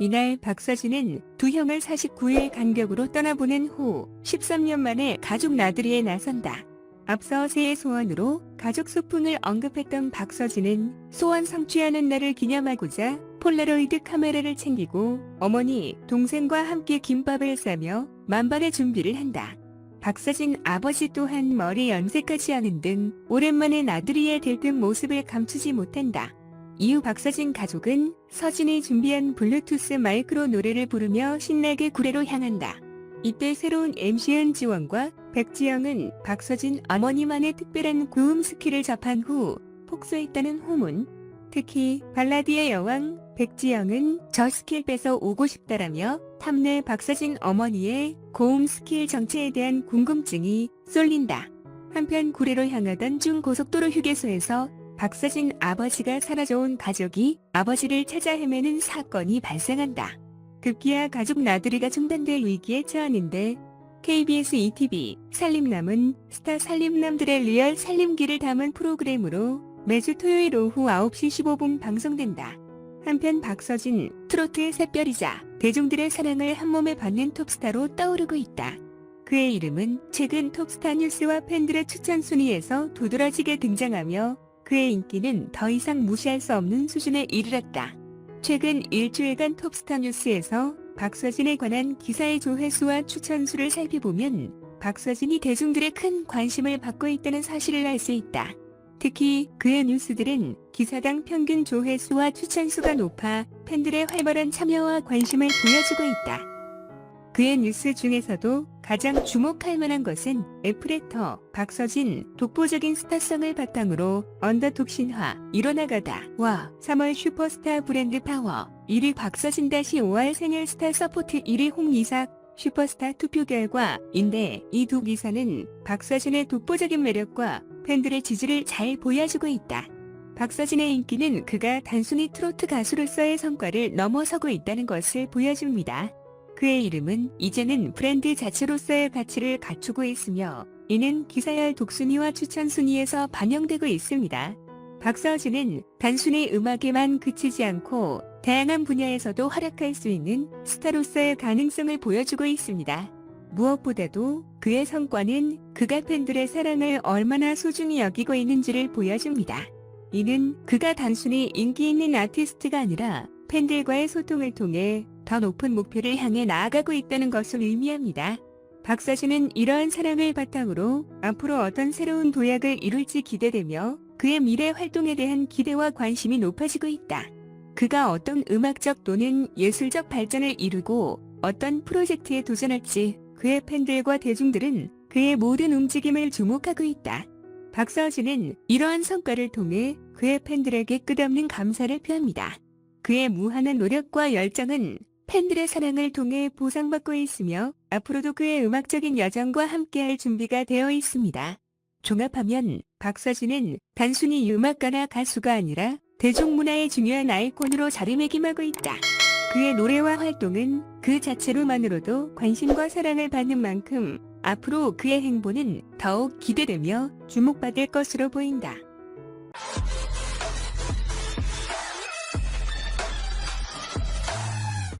이날 박서진은 두 형을 49일 간격으로 떠나보낸 후 13년 만에 가족 나들이에 나선다. 앞서 새해 소원으로 가족 소풍을 언급했던 박서진은 소원 성취하는 날을 기념하고자 폴라로이드 카메라를 챙기고 어머니, 동생과 함께 김밥을 싸며 만반의 준비를 한다. 박서진 아버지 또한 머리 염색까지 하는 등 오랜만에 나들이에 들뜬 모습을 감추지 못한다. 이후 박서진 가족은 서진이 준비한 블루투스 마이크로 노래를 부르며 신나게 구례로 향한다. 이때 새로운 MC 은지원과 백지영은 박서진 어머니만의 특별한 고음 스킬을 접한 후 폭소했다는 후문. 특히 발라드의 여왕 백지영은 저 스킬 뺏어 오고 싶다라며 탐내 박서진 어머니의 고음 스킬 정체에 대한 궁금증이 쏠린다. 한편 구례로 향하던 중고속도로 휴게소에서 박서진 아버지가 사라져온 가족이 아버지를 찾아 헤매는 사건이 발생한다. 급기야 가족 나들이가 중단될 위기에 처하는데 KBS ETV 살림남은 스타 살림남들의 리얼 살림기를 담은 프로그램으로 매주 토요일 오후 9시 15분 방송된다. 한편 박서진 트로트의 샛별이자 대중들의 사랑을 한몸에 받는 톱스타로 떠오르고 있다. 그의 이름은 최근 톱스타 뉴스와 팬들의 추천 순위에서 도드라지게 등장하며 그의 인기는 더 이상 무시할 수 없는 수준에 이르렀다. 최근 일주일간 톱스타 뉴스에서 박서진에 관한 기사의 조회수와 추천수를 살펴보면 박서진이 대중들의 큰 관심을 받고 있다는 사실을 알 수 있다. 특히 그의 뉴스들은 기사당 평균 조회수와 추천수가 높아 팬들의 활발한 참여와 관심을 보여주고 있다. 그의 뉴스 중에서도 가장 주목할 만한 것은 에프레터, 박서진, 독보적인 스타성을 바탕으로 언더독 신화, 일어나가다 와 3월 슈퍼스타 브랜드 파워 1위 박서진 다시 5월 생일 스타 서포트 1위 홍이삭 슈퍼스타 투표 결과인데 이 두 기사는 박서진의 독보적인 매력과 팬들의 지지를 잘 보여주고 있다. 박서진의 인기는 그가 단순히 트로트 가수로서의 성과를 넘어서고 있다는 것을 보여줍니다. 그의 이름은 이제는 브랜드 자체로서의 가치를 갖추고 있으며 이는 기사열 독순위와 추천 순위에서 반영되고 있습니다. 박서진은 단순히 음악에만 그치지 않고 다양한 분야에서도 활약할 수 있는 스타로서의 가능성을 보여주고 있습니다. 무엇보다도 그의 성과는 그가 팬들의 사랑을 얼마나 소중히 여기고 있는지를 보여줍니다. 이는 그가 단순히 인기 있는 아티스트가 아니라 팬들과의 소통을 통해 더 높은 목표를 향해 나아가고 있다는 것을 의미합니다. 박서진은 이러한 사랑을 바탕으로 앞으로 어떤 새로운 도약을 이룰지 기대되며 그의 미래 활동에 대한 기대와 관심이 높아지고 있다. 그가 어떤 음악적 또는 예술적 발전을 이루고 어떤 프로젝트에 도전할지 그의 팬들과 대중들은 그의 모든 움직임을 주목하고 있다. 박서진은 이러한 성과를 통해 그의 팬들에게 끝없는 감사를 표합니다. 그의 무한한 노력과 열정은 팬들의 사랑을 통해 보상받고 있으며 앞으로도 그의 음악적인 여정과 함께할 준비가 되어 있습니다. 종합하면 박서진은 단순히 음악가나 가수가 아니라 대중문화의 중요한 아이콘으로 자리매김하고 있다. 그의 노래와 활동은 그 자체로만으로도 관심과 사랑을 받는 만큼 앞으로 그의 행보는 더욱 기대되며 주목받을 것으로 보인다.